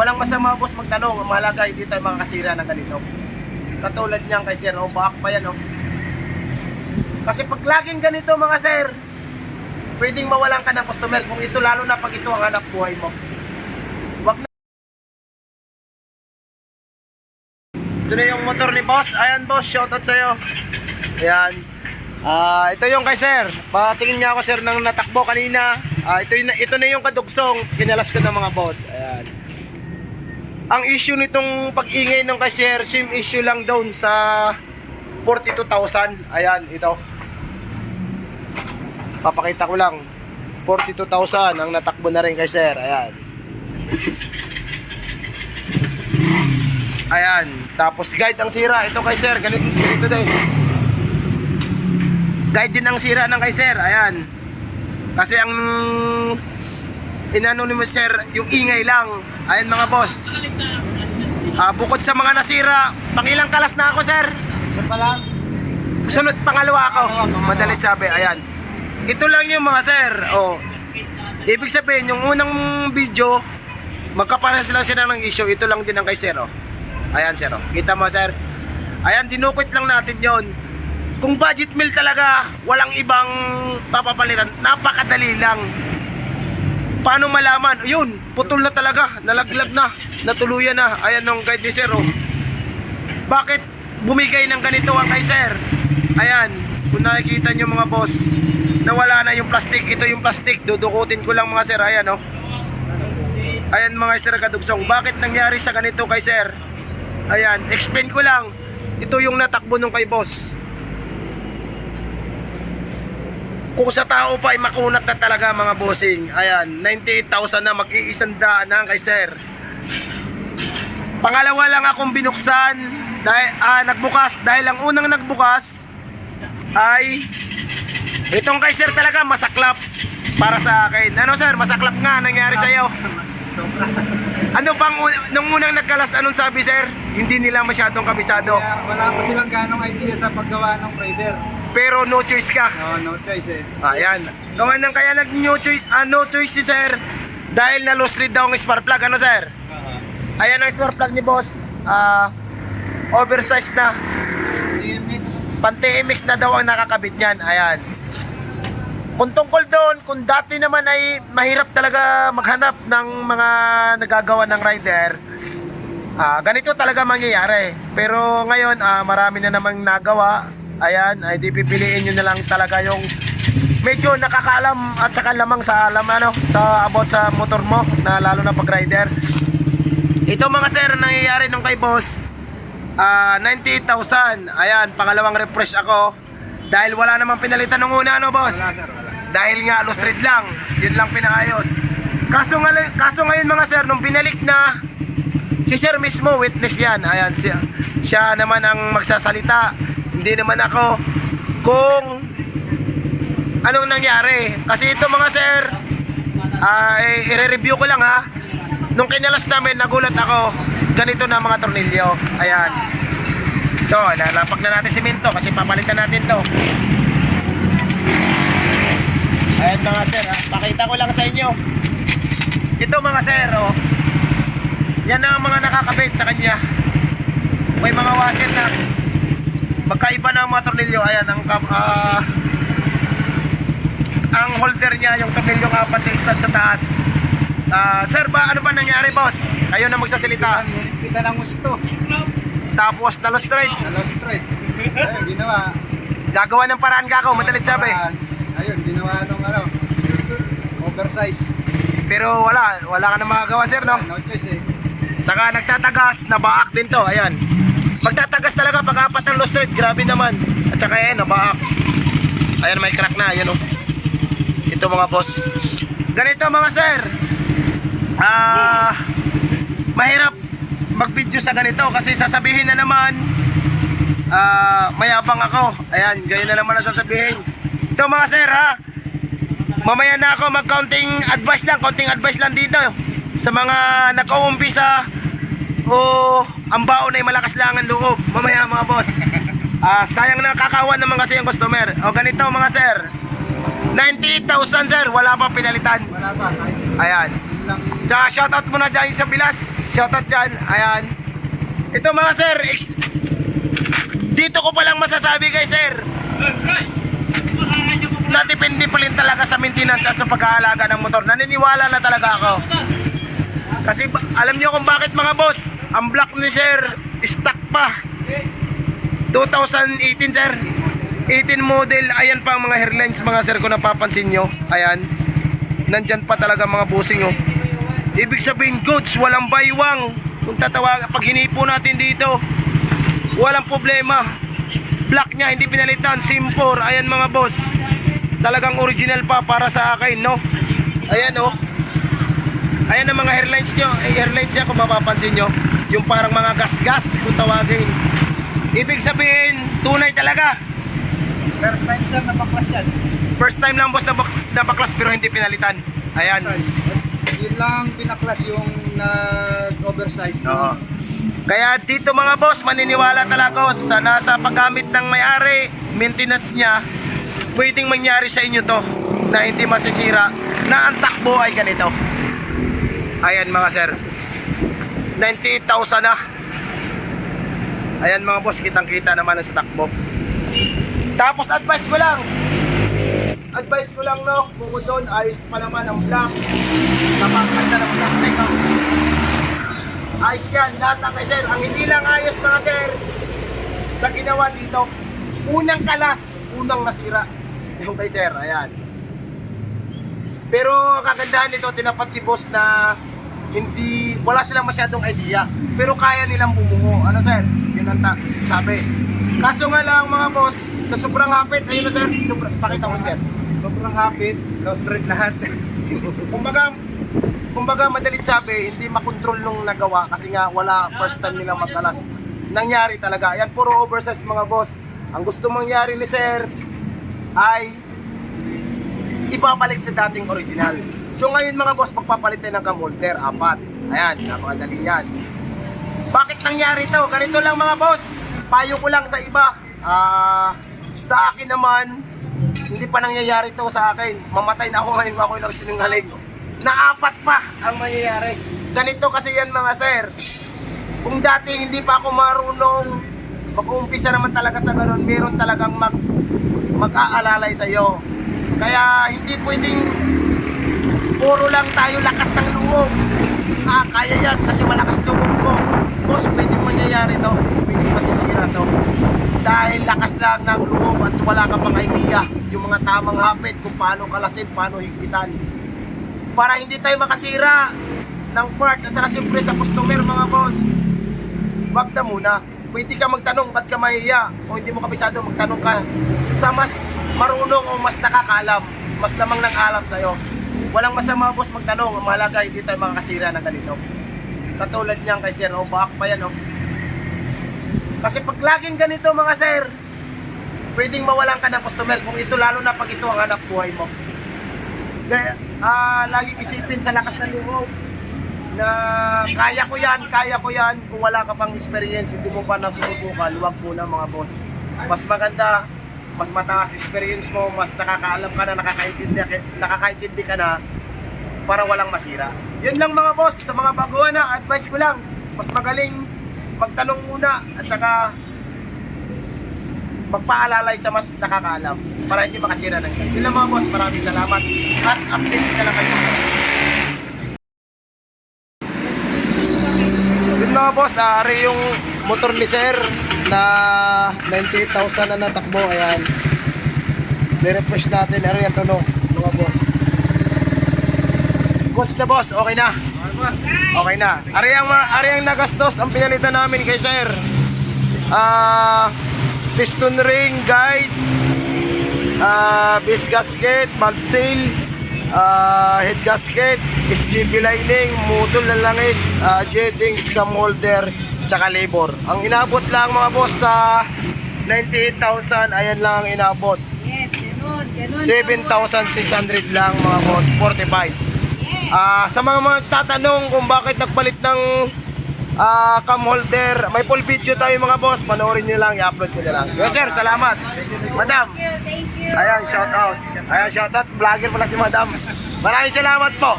Walang masama boss magtanong. Mahalaga hindi tayo makakasira ng ganito. Katulad niyan kay Sir Obak pa yan oh. Kasi pag laging ganito mga sir, pwedeng mawalan ka ng customer kung ito lalo na pag ito ang hanap buhay mo. Wag na. Ito yung motor ni boss. Ayan boss, shoutout sa'yo. Ayan. Ah, ito yung kay sir. Patingin niya ako sir ng natakbo kanina. Ah, ito, yun- ito na yung kadugsong kinalas ko ng mga boss. Ayan. Ang issue nitong pag-ingay ng sir, same issue lang doon sa 42,000. Ayan, ito. Papakita ko lang. 42,000 ang natakbo na rin kay sir. Ayan. Ayan. Tapos guide ang sira. Ito kay sir. Ganito, ganito din. Guide din ang sira ng kay sir. Ayan. Kasi ang inano ni sir, yung ingay lang. Ayan mga boss. Ah, bukod sa mga nasira, pangilang kalas na ako sir. Isa pa lang. Sunod pangalawa ako. Madalit sabi, ayan. Ito lang yung mga sir. Oh. Ibig sabihin, yung unang video, magkapares lang sila ng issue. Ito lang din ang kay sir. Oh. Ayan sir. Oh. Kita mo sir. Ayan, dinukot lang natin yon. Kung budget meal talaga, walang ibang papapalitan. Napakadali lang. Paano malaman? Yun, putol na talaga. Nalaglag na. Natuluyan na. Ayan nung guide ni sir. Oh bakit bumigay ng ganito ang kay sir? Ayan, kung nakikita nyo mga boss, nawala na yung plastic. Ito yung plastic, dudukutin ko lang mga sir. Ayan, oh. Ayan mga sir kadugsong, bakit nangyari sa ganito kay sir? Ayan, explain ko lang. Ito yung natakbo nung kay boss. Kung sa tao pa ay makunat na talaga mga bossing. Ayan, 98,000 na mag-iisang daan na kay sir. Pangalawa lang akong binuksan dahil ah, nagbukas dahil ang unang nagbukas ay itong kay sir talaga masaklap para sa akin. Ano sir, masaklap nga nangyari sa iyo. Ano pang un- nung unang nagkalas anong sabi sir? Hindi nila masyadong kabisado. Kaya wala pa silang ganong idea sa paggawa ng Raider. Pero no choice ka. No, no choice eh. Ayan. Kung anong kaya nag no choice, ah, no choice si sir dahil na loose lead daw ang spark plug. Ano sir? Ayan ang spark plug ni boss. Ah, oversized na. DMX. Pante-MX na daw ang nakakabit niyan. Ayan. Kung tungkol doon, kung dati naman ay mahirap talaga maghanap ng mga nagagawa ng rider, ah, ganito talaga mangyayari. Pero ngayon, ah, marami na namang nagawa. Ayan, ay di pipiliin nyo na lang talaga yung medyo nakakaalam at saka lamang sa alam ano, sa about sa motor mo, na lalo na pag rider. Ito mga sir, ang nangyayari nung kay boss, Ah, 98,000. Ayan, pangalawang refresh ako. Dahil wala namang pinalitan ng una, ano, boss? Wala sir, wala. Dahil nga, low street lang. Yun lang pinaayos. Kaso, nga, kaso ngayon, mga sir, nung binalik na, si sir mismo, witness yan. Ayan, siya, siya naman ang magsasalita. Hindi naman ako. Kung anong nangyari. Kasi ito, mga sir, ay i-review ko lang, ha. Nung kinalas namin, nagulat ako. Ganito na mga tornilyo. Ayan. Ito, lalapak na natin simento kasi papalitan natin to. Ayan mga sir, ha? pakita ko lang sa inyo. Ito mga sir, oh. Yan ang mga nakakabit sa kanya. May mga washer na. Magkaiba na ang mga tornilyo. Ayan, ang ah, ang holder niya, yung tornilyo apat sa stud sa taas. Ah, sir, ba ano ba nangyari, boss? Kayo na magsasalita. Kita ng gusto. Tapos na lost trade. Nalo straight. Ayun, ginawa. Gagawa ng paraan ka ako, madalit sabi. Ayun, ginawa nung ano. Oversize. Pero wala, wala ka na magagawa, sir, no? No choice eh. Tsaka nagtatagas, nabaak din to, ayan. Magtatagas talaga pag apat ng lost trade, grabe naman. At saka ayan, nabaak. Ayan, may crack na, ayan oh. Ito mga boss. Ganito mga sir. Ah, mahirap mag-video sa ganito kasi sasabihin na naman ah, mayabang ako. Ayan, ganyan na naman ang sasabihin. Ito mga sir ha. Mamaya na ako mag-counting advice lang, counting advice lang dito sa mga nag-uumpisa o ang baon ay malakas lang ang loob. Mamaya mga boss. Ah, sayang na kakawan naman kasi yung customer. O ganito mga sir. 98,000 sir, wala pa pinalitan. Wala pa. Ayan. Tsaka shoutout muna dyan sa Bilas. Shoutout dyan. Ayan. Ito mga sir, dito ko palang masasabi kay sir, na depende pa rin talaga sa maintenance sa pag-aalaga ng motor. Naniniwala na talaga ako. Kasi alam niyo kung bakit mga boss, ang block ni sir, stock pa. 2018 sir. 18 model, ayan pa ang mga hairlines mga sir kung napapansin nyo. Ayan. Nandyan pa talaga mga bossing oh. Ibig sabihin goods, walang baywang. Kung tatawag, pag hinipo natin dito, walang problema. Black niya, hindi pinalitan, SIM4. Ayan mga boss. Talagang original pa para sa akin, no? Ayan oh. Ayan ang mga hairlines nyo. Eh, hairlines niya kung mapapansin nyo. Yung parang mga gas-gas kung tawagin. Ibig sabihin, tunay talaga. First time sir na baklas yan. First time lang boss na, bak- na baklas pero hindi pinalitan. Ayan. Yun lang pinaklas yung nag-oversize. Oo. Kaya dito mga boss, maniniwala talaga sa nasa paggamit ng may-ari, maintenance niya, pwedeng mangyari sa inyo to na hindi masisira na ang takbo ay ganito. Ayan mga sir. 98,000 na. Ayan mga boss, kitang-kita naman ang sa. Tapos advice ko lang. Advice ko lang no, bukod doon, ayos pa naman ang black. Napakaganda ng black. Teka, Ayos yan, lahat ng kay sir. Ang hindi lang ayos mga sir, sa ginawa dito, unang kalas, unang nasira. Yung kay sir, ayan. Pero kagandahan nito, tinapat si boss na hindi, wala silang masyadong idea. Pero kaya nilang bumuo. Ano sir? Yun ang ta- sabi. Kaso nga lang mga boss, sa sobrang hapit, ayun na sir, sobrang, pakita mo sir. Sobrang hapit, low straight lahat. kumbaga, kumbaga madalit sabi, hindi makontrol nung nagawa kasi nga wala first time nilang magkalas. Nangyari talaga. Yan puro oversize mga boss. Ang gusto mangyari ni sir ay ibabalik sa dating original. So ngayon mga boss, pagpapalit tayo ng kamolder, apat. Ayan, napakadali yan. Bakit nangyari to? Ganito lang mga boss. Payo ko lang sa iba. Ah, sa akin naman, hindi pa nangyayari to sa akin. Mamatay na ako ngayon ako lang sinungaling. Naapat pa ang mangyayari. Ganito kasi yan mga sir. Kung dati hindi pa ako marunong, mag-uumpisa naman talaga sa ganun, meron talagang mag mag-aalalay sa iyo. Kaya hindi pwedeng puro lang tayo lakas ng loob. Ah, kaya yan kasi malakas loob ko. Boss, pwedeng mangyayari to. Pwedeng masisira to. Dahil lakas lang ng loob at wala ka pang idea. Yung mga tamang hapit kung paano kalasin, paano higpitan. Para hindi tayo makasira ng parts at saka siyempre sa customer mga boss. Wag na muna. Pwede ka magtanong, ba't ka mahiya? O hindi mo kabisado, magtanong ka sa mas marunong o mas nakakalam. Mas lamang ng alam sa'yo. Walang masama boss magtanong. Ang mahalaga, hindi tayo makakasira ng ganito. Katulad niyan kay Sir Obak pa yan, oh. Kasi pag laging ganito mga sir, pwedeng mawalan ka ng customer kung ito lalo na pag ito ang hanap buhay mo. Kaya ah, laging isipin sa lakas ng loob na kaya ko yan, kaya ko yan. Kung wala ka pang experience, hindi mo pa nasusubukan, huwag muna mga boss. Mas maganda, mas mataas experience mo, mas nakakaalam ka na, nakakaintindi, nakakaintindi ka na para walang masira. Yun lang mga boss, sa mga baguhan na, advice ko lang, mas magaling magtanong muna at saka magpaalalay sa mas nakakaalam para hindi makasira ng ganito. Yun lang mga boss, maraming salamat at update ka lang kayo. Yun mga boss, ari yung motor ni Sir na 98,000 na natakbo. Ayan. Nirefresh natin. Ari ang tunog mga boss. Goods na boss, okay na. Okay na. Ari ang, ari ang nagastos ang pinalitan namin kay Sir. Ah, piston ring, guide, ah, base gasket, ah, head gasket, SGP lining, mutol na langis, ah, jetting, scam holder, tsaka labor. Ang inabot lang mga boss sa 98,000, ayan lang ang inabot. Yes, ganun, ganun. 7,600 lang mga boss, 45. Ah, sa mga mga tatanong kung bakit nagpalit ng ah, cam holder, may full video tayo mga boss, panoorin niyo lang, i-upload ko na lang. Yes sir, salamat. Madam, Thank you, thank you. ayan, shout out. Ayan, shout out, vlogger pala si Madam. Maraming salamat po.